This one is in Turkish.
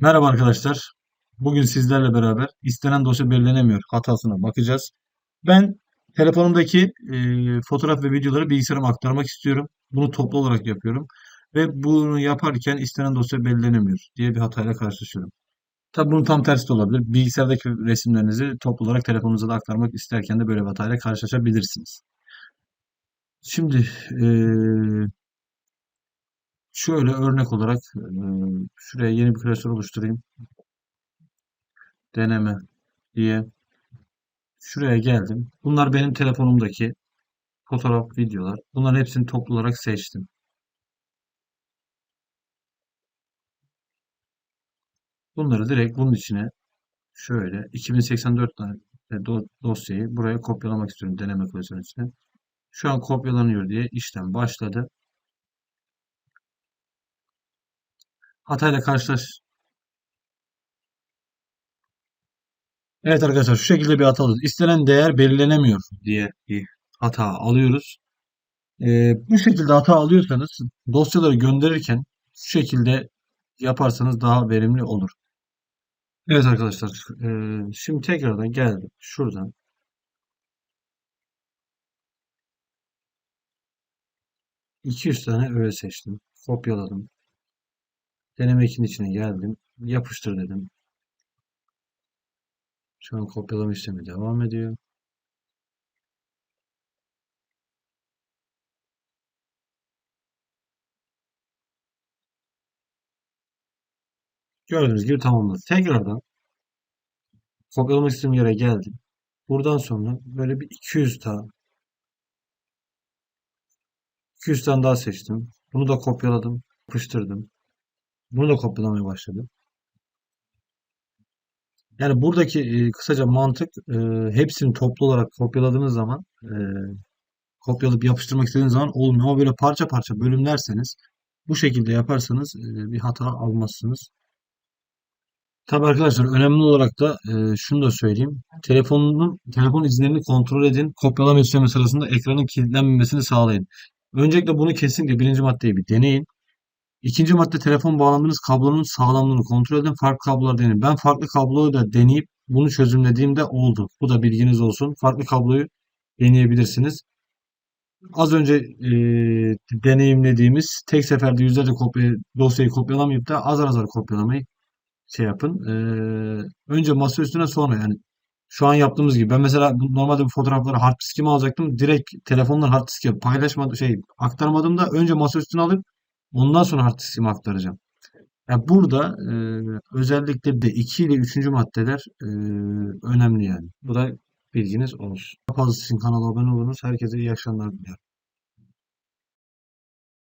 Merhaba arkadaşlar. Bugün sizlerle beraber istenen dosya belirlenemiyor hatasına bakacağız. Ben telefonumdaki e, fotoğraf ve videoları bilgisayarıma aktarmak istiyorum. Bunu toplu olarak yapıyorum. Ve bunu yaparken istenen dosya belirlenemiyor diye bir hatayla karşılaşıyorum. Tabi bunun tam tersi de olabilir. Bilgisayardaki resimlerinizi toplu olarak telefonunuza da aktarmak isterken de böyle bir hatayla karşılaşabilirsiniz. Şimdi e, şöyle örnek olarak e, şuraya yeni bir klasör oluşturayım. Deneme diye şuraya geldim. Bunlar benim telefonumdaki fotoğraf, videolar. Bunların hepsini toplu olarak seçtim. Bunları direkt bunun içine şöyle 2084 tane do- dosyayı buraya kopyalamak istiyorum deneme klasörünün içine. Şu an kopyalanıyor diye işlem başladı. Hatayla karşılaş. Evet arkadaşlar şu şekilde bir hata alıyoruz. İstenen değer belirlenemiyor diye bir hata alıyoruz. Ee, bu şekilde hata alıyorsanız dosyaları gönderirken şu şekilde yaparsanız daha verimli olur. Evet arkadaşlar, eee, şimdi tekrardan geldim. Şuradan 200 tane öğe seçtim. Kopyaladım. Deneme ekinin içine geldim. Yapıştır dedim. Şu an kopyalama işlemi devam ediyor. Gördüğünüz gibi tamamladı. Tekrardan kopyalamak istediğim yere geldim. Buradan sonra böyle bir 200 tane 200 tane daha seçtim. Bunu da kopyaladım. Yapıştırdım. Bunu da kopyalamaya başladım. Yani buradaki e, kısaca mantık e, hepsini toplu olarak kopyaladığınız zaman e, kopyalayıp yapıştırmak istediğiniz zaman olmuyor. Ama böyle parça parça bölümlerseniz bu şekilde yaparsanız e, bir hata almazsınız. Tabii arkadaşlar önemli olarak da e, şunu da söyleyeyim. Telefonun telefon izinlerini kontrol edin. Kopyalama işlemi sırasında ekranın kilitlenmemesini sağlayın. Öncelikle bunu kesinlikle birinci maddeyi bir deneyin. İkinci madde telefon bağlandığınız kablonun sağlamlığını kontrol edin. Farklı kablolar deneyin. Ben farklı kabloyu da deneyip bunu çözümlediğimde oldu. Bu da bilginiz olsun. Farklı kabloyu deneyebilirsiniz. Az önce e, deneyimlediğimiz tek seferde yüzlerce kopya, dosyayı kopyalamayıp da azar azar kopyalamayı şey yapın. E, önce masa üstüne sonra yani şu an yaptığımız gibi. Ben mesela normalde bu fotoğrafları hard diskime alacaktım. Direkt telefondan hard diske paylaşmadım şey aktarmadım da önce masa üstüne alıp ondan sonra hard diskime aktaracağım. Ya burada e, özellikle de 2 ile 3. maddeler e, önemli yani. Bu da bilginiz olsun. Fazlası için kanala abone olunuz. Herkese iyi akşamlar diliyorum.